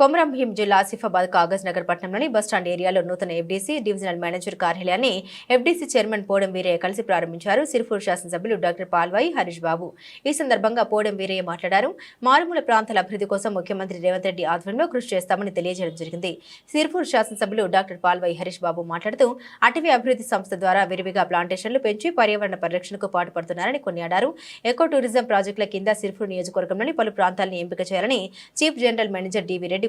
కొమరం భీం జిల్లా ఆసిఫాబాద్ కాగజ్ నగర్ పట్టణంలోని బస్టాండ్ ఏరియాలో నూతన ఎఫ్డీసీ డివిజనల్ మేనేజర్ కార్యాలయాన్ని ఎఫ్డీసీ చైర్మన్ పోడం వీరయ్య కలిసి ప్రారంభించారు. సిరిపూర్ శాసనసభ్యులు డాక్టర్ పాల్వాయి హరీష్ బాబు. ఈ సందర్భంగా పోడం వీరయ్య మాట్లాడారు. మారుమూల ప్రాంతాల అభివృద్ధి కోసం ముఖ్యమంత్రి రేవంత్ రెడ్డి ఆధ్వర్యంలో కృషి చేస్తామని తెలియజేయడం జరిగింది. సిరిపూర్ శాసనసభ్యులు డాక్టర్ పాల్వాయి హరీష్ బాబు మాట్లాడుతూ అటవీ అభివృద్ధి సంస్థ ద్వారా విరివిగా ప్లాంటేషన్లు పెంచి పర్యావరణ పరిరక్షణకు పాటుపడుతున్నారని కొనియాడారు. ఎకో టూరిజం ప్రాజెక్టుల కింద సిరిపూర్ నియోజకవర్గంలోని పలు ప్రాంతాలను ఎంపిక చేయాలని chief general manager D V Reddy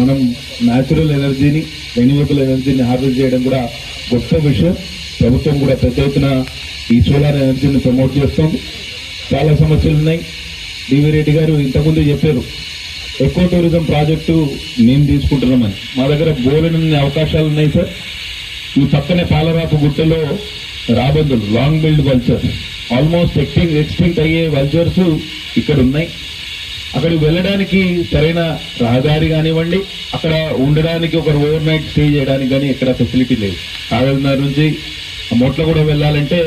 మనం న్యాచురల్ ఎనర్జీని రెన్యూవబుల్ ఎనర్జీని హార్వెస్ట్ చేయడం కూడా గొప్ప విషయం. ప్రభుత్వం కూడా పెద్ద ఎత్తున ఈ సోలార్ ఎనర్జీని ప్రమోట్ చేస్తుంది. చాలా సమస్యలు ఉన్నాయి. డివి రెడ్డి గారు ఇంతకుముందు చెప్పారు ఎక్కువ టూరిజం ప్రాజెక్టు మేము తీసుకుంటున్నామని మా దగ్గర బోలిన అవకాశాలు ఉన్నాయి సార్. ఈ పక్కనే పాలరాపు గుట్టలో రాబందులు long billed vultures almost extinct extinct అయ్యే వల్చర్స్ ఇక్కడ ఉన్నాయి అక్కడికి వెళ్ళడానికి సరైన రహదారి కానివ్వండి అక్కడ ఉండడానికి ఒక ఓవర్ నైట్ స్టే చేయడానికి కానీ ఎక్కడ ఫెసిలిటీ లేదు. కాగజ్నగర్ నుంచి మొట్ల కూడా వెళ్ళాలంటే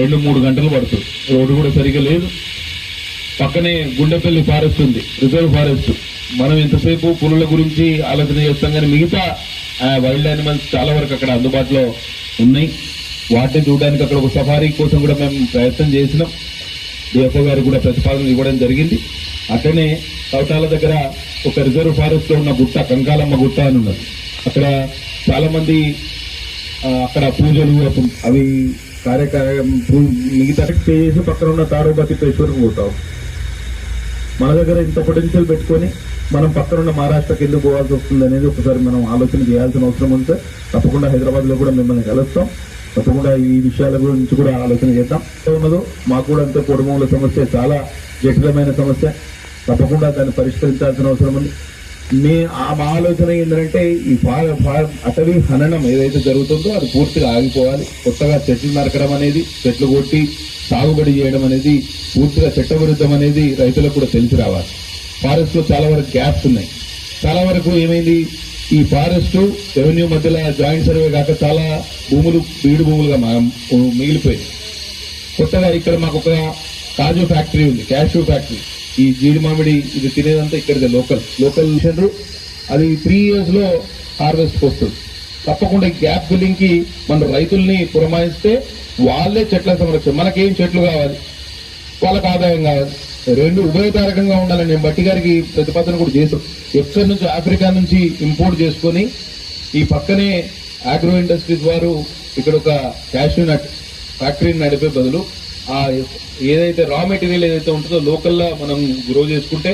రెండు మూడు గంటలు పడుతుంది. రోడ్డు కూడా సరిగ్గా లేదు. పక్కనే గుండెపల్లి ఫారెస్ట్ ఉంది రిజర్వ్ ఫారెస్ట్. మనం ఎంతసేపు పులుల గురించి ఆలోచన చేస్తాం కానీ మిగతా వైల్డ్ యానిమల్స్ చాలా వరకు అక్కడ అందుబాటులో ఉన్నాయి. వాటిని చూడడానికి అక్కడ ఒక సఫారీ కోసం కూడా మేము ప్రయత్నం చేసినాం. డిఎఫ్ఓ గారికి కూడా ప్రతిపాదన ఇవ్వడం జరిగింది. అట్లనే కవటాల దగ్గర ఒక రిజర్వ్ ఫారెస్ట్లో ఉన్న గుట్ట కంకాలమ్మ గుట్ట అని ఉన్నది. అక్కడ చాలా మంది అక్కడ పూజలు అవి కార్యక్రమం మిగతా చేసి పక్కన ఉన్న తారోబతి పేశ్వరం పోతాం. మన దగ్గర ఇంత పొటెన్షియల్ పెట్టుకొని మనం పక్కన ఉన్న మహారాష్ట్రకి ఎందుకు పోవాల్సి వస్తుంది అనేది ఒకసారి మనం ఆలోచన చేయాల్సిన అవసరం ఉంది. సార్ తప్పకుండా హైదరాబాద్లో కూడా మిమ్మల్ని కలుస్తాం. తప్పకుండా ఈ విషయాల గురించి కూడా ఆలోచన చేద్దాం. ఉన్నదో మాకు కూడా అంతే కుటుంబంలో సమస్య చాలా జటిలమైన సమస్య. తప్పకుండా దాన్ని పరిష్కరించాల్సిన అవసరం ఉంది. మీ ఆ మా ఆలోచన ఏంటంటే ఈ ఫార అటవీ హననం ఏదైతే జరుగుతుందో అది పూర్తిగా ఆగిపోవాలి. కొత్తగా చెట్లు నరకడం అనేది చెట్లు కొట్టి సాగుబడి చేయడం అనేది పూర్తిగా చట్టవిరుద్ధం అనేది రైతులకు కూడా తెలిసి రావాలి. ఫారెస్ట్లో చాలా వరకు గ్యాప్స్ ఉన్నాయి. చాలా వరకు ఏమైంది? ఈ ఫారెస్ట్ రెవెన్యూ మధ్యలో జాయింట్ సర్వే కాక చాలా భూములు బీడు భూములుగా మిగిలిపోయాయి. కొత్తగా ఇక్కడ మాకు ఒక కాజు ఫ్యాక్టరీ ఉంది క్యాషూ ఫ్యాక్టరీ. ఈ జీడి మామిడి ఇది తినేదంతా ఇక్కడిదే లోకల్. లోకల్ మిషనరు అది త్రీ ఇయర్స్లో హార్వెస్ట్ వస్తుంది. తప్పకుండా ఈ గ్యాప్ ఫిల్లింగ్కి మన రైతుల్ని పురమాయిస్తే వాళ్ళే చెట్ల సంరక్షణ మనకేం చెట్లు కావాలి? వాళ్ళకి ఆదాయం కావాలి. రెండు ఉభయతారకంగా ఉండాలని నేను బట్టి గారికి ప్రతిపాదన కూడా చేసాం ఎక్కడి నుంచి ఆఫ్రికా నుంచి ఇంపోర్ట్ చేసుకొని ఈ పక్కనే ఆగ్రో ఇండస్ట్రీస్ వారు ఇక్కడ ఒక క్యాష్యూ నట్ ఫ్యాక్టరీని నడిపే బదులు ఆ ఏదైతే రా మెటీరియల్ ఏదైతే ఉంటుందో లోకల్లా మనం గ్రో చేసుకుంటే